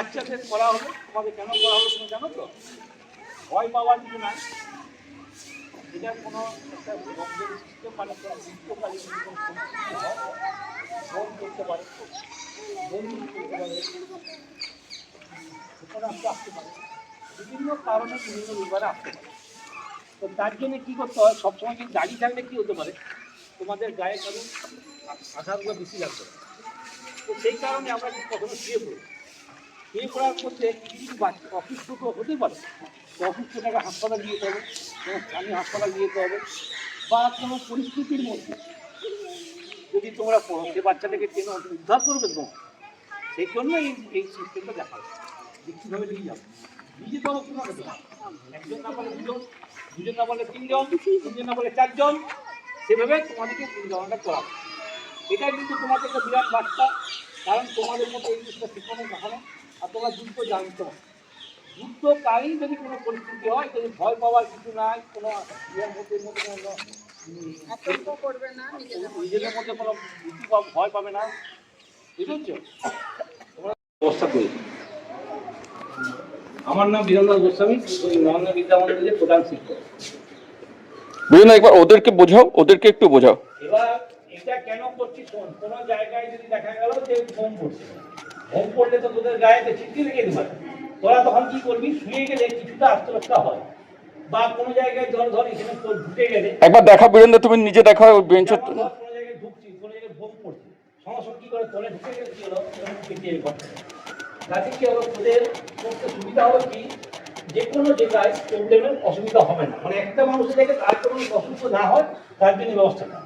বাচ্চাদের করা হলো তোমাদের কেন করা হলো তুমি জানো তো? ভয় পাওয়ার কিছু না এটার কোনো একটা বন্ধের সিস্টেম মানে করতে পারে। বন্ধু পারে। যেখানে আসতে আসতে পারে। বিভিন্ন কারণে বিভিন্ন রোগবারে আসতে পারে। তো তার জন্য কী করতে হয়? সবসময় কিন্তু দাঁড়িয়ে থাকলে কী হতে পারে? তোমাদের গায়ে কারণ আঘাতগুলো বেশি পারে তো সেই কারণে আমরা কখনো শুয়ে পড়ি শুয়ে করার মধ্যে কিছু বাচ্চা অসুস্থ তো হতেই পারে। তো অসুস্থটাকে হাসপাতাল যেতে হবে, কোনো স্থানীয় হাসপাতাল যেতে হবে, বা কোনো পরিস্থিতির মধ্যে যদি তোমরা পড়ো সে বাচ্চাটাকে টেনে উদ্ধার করবে তো সেই জন্য এই এই সিস্টেমটা দেখা যে কীভাবে নিয়ে যাব। নিজে তো হতে একজন না বলে দুজন দুজন না বলে তিনজন তিনজন না বলে চারজন, সেভাবে তোমাদেরকে চিন্তাভাবনাটা করা। এটা কিন্তু তোমাদের একটা বিরাট বার্তা, কারণ তোমাদের মধ্যে এই জিনিসটা শিখানো দেখানো আর তোমরা যুদ্ধ জানতো না যুদ্ধকালীন যদি কোনো পরিস্থিতি হয় যদি ভয় পাওয়ার কিছু নাই কোনো ইয়ের মধ্যে মধ্যে কোনো নিজেদের মধ্যে। কোনো ভীতি বা ভয় পাবে না। বুঝতে পারছ তোমরা ব্যবস্থা করে আমার নাম বীরেন্দ্র গোস্বামী নরেন্দ্র বিদ্যা মন্দিরের প্রধান শিক্ষক। বুঝলেন একবার ওদেরকে বোঝাও ওদেরকে একটু বোঝাও। এবার এটা কেন করছি কোনো জায়গায় যদি দেখা গেল যে ফোন পড়ছে বোম পড়লে তো তোদের গায়ে তো ছিটকে লেগে পারে। তোরা তখন কি করবি? শুয়ে গেলে কিছুটা আত্মরক্ষা হয়। বা কোনো জায়গায় ধর ধর এখানে ঢুকে গেলে একবার দেখা বীরেন্দ্র তুমি নিজে দেখা বেঞ্চে কোনো জায়গায় ঢুকছি কোনো জায়গায় বোম পড়ছে। সমস্যা কি করে? তলে ঢুকে গেলে কি হলো? পেটিয়ে করতে তাতে কি হলো? তোদের করতে সুবিধা হবে কি? যে কোনো জায়গায় প্রবলেমের অসুবিধা হবে না। মানে একটা মানুষের থেকে তার কোনো অসুস্থ না হয় তার জন্য ব্যবস্থা করা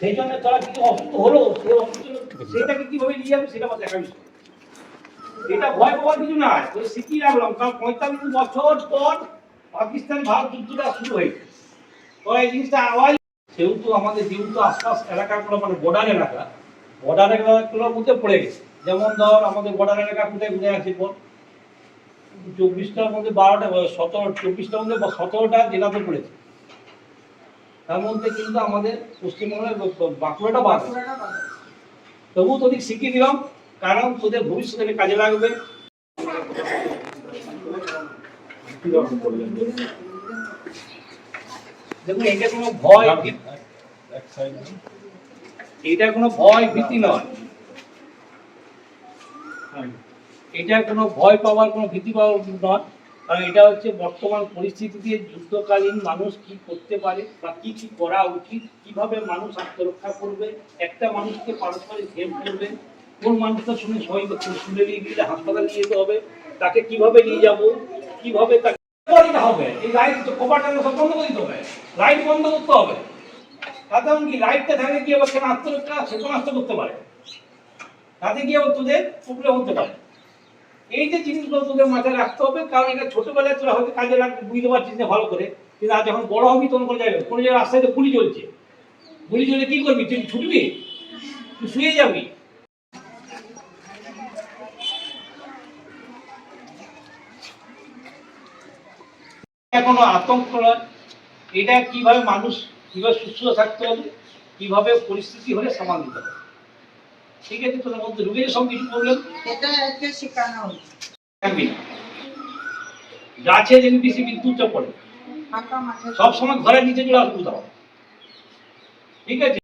সেই জন্য তারা কিছু অসুস্থ হলো সেই অসুস্থ সেটাকে কীভাবে নিয়ে যাবে সেটা আমার দেখা বিষয় এটা ভয় পাওয়ার কিছু না। ওই শিখিয়ে রাখলাম কারণ পঁয়তাল্লিশ বছর পর পাকিস্তান, ভারত যুদ্ধটা শুরু হয়েছে। তো এই জিনিসটা আওয়াজ সেহেতু আমাদের, যেহেতু আশপাশ এলাকাগুলো মানে বর্ডার এলাকা বর্ডার এলাকাগুলোর মধ্যে পড়ে গেছে। যেমন ধর, আমাদের বর্ডার এলাকা কোথায় কোথায় আছে বল? চব্বিশটার মধ্যে বারোটা, সতেরো, চব্বিশটার মধ্যে সতেরোটা জেলাতে পড়েছে। তার মধ্যে কিন্তু আমাদের পশ্চিমবঙ্গের বাঁকুড়াটা বাদ। তবু তোদের শিখিয়ে দিলাম কারণ তোদের ভবিষ্যতে কাজে লাগবে। দেখুন এটা কোনো ভয় এটা কোনো ভয় ভীতি নয়। এটা কোনো ভয় পাওয়ার কোনো ভীতি পাওয়ার নয়। কারণ এটা হচ্ছে বর্তমান পরিস্থিতিতে যুদ্ধকালীন মানুষ কি করতে পারে বা কি কি করা উচিত কীভাবে মানুষ আত্মরক্ষা করবে একটা মানুষকে পারস্পরিক হেল্প করবে কোন মানুষটা শুনে সবাই শুনে নিয়ে গেলে হাসপাতাল নিয়ে যেতে হবে। তাকে কীভাবে নিয়ে যাব? কীভাবে তাকে দিতে হবে? এই লাইট কভারটা সব বন্ধ করে দিতে হবে। লাইট বন্ধ করতে হবে। তাতে কি, লাইটটা থাকলে কি হবে কেন আত্মরক্ষা? ক্ষেপণাস্ত্র করতে পারে। তাতে কি হবে তোদের প্রবলেম হতে পারে। এই যে জিনিসগুলো তোদের মাথায় রাখতে হবে, কারণ এটা ছোটবেলায় তোরা হয়তো কাজে লাগবে, বুঝতে পারছিস না ভালো করে। কিন্তু আর যখন বড় হবি, তখন কোনো জায়গায় কোনো জায়গায় রাস্তায় তো গুলি চলছে। গুলি চললে কি করবি? তুই ছুটবি? তুই শুয়ে যাবি? এটা কোনো আতঙ্ক নয়। এটা কীভাবে মানুষ কীভাবে সুস্থ থাকতে হবে কীভাবে পরিস্থিতি হলে সামাল দিতে হবে। ঠিক আছে তোদের মধ্যে ঢুকে সব কিছু প্রবলেম থাকবি না গাছে যেন বেশি বিদ্যুৎটা পড়ে সবসময় ঘরে সব সময় ঘরের নিচে চলে অসুবিধা হবে ঠিক আছে?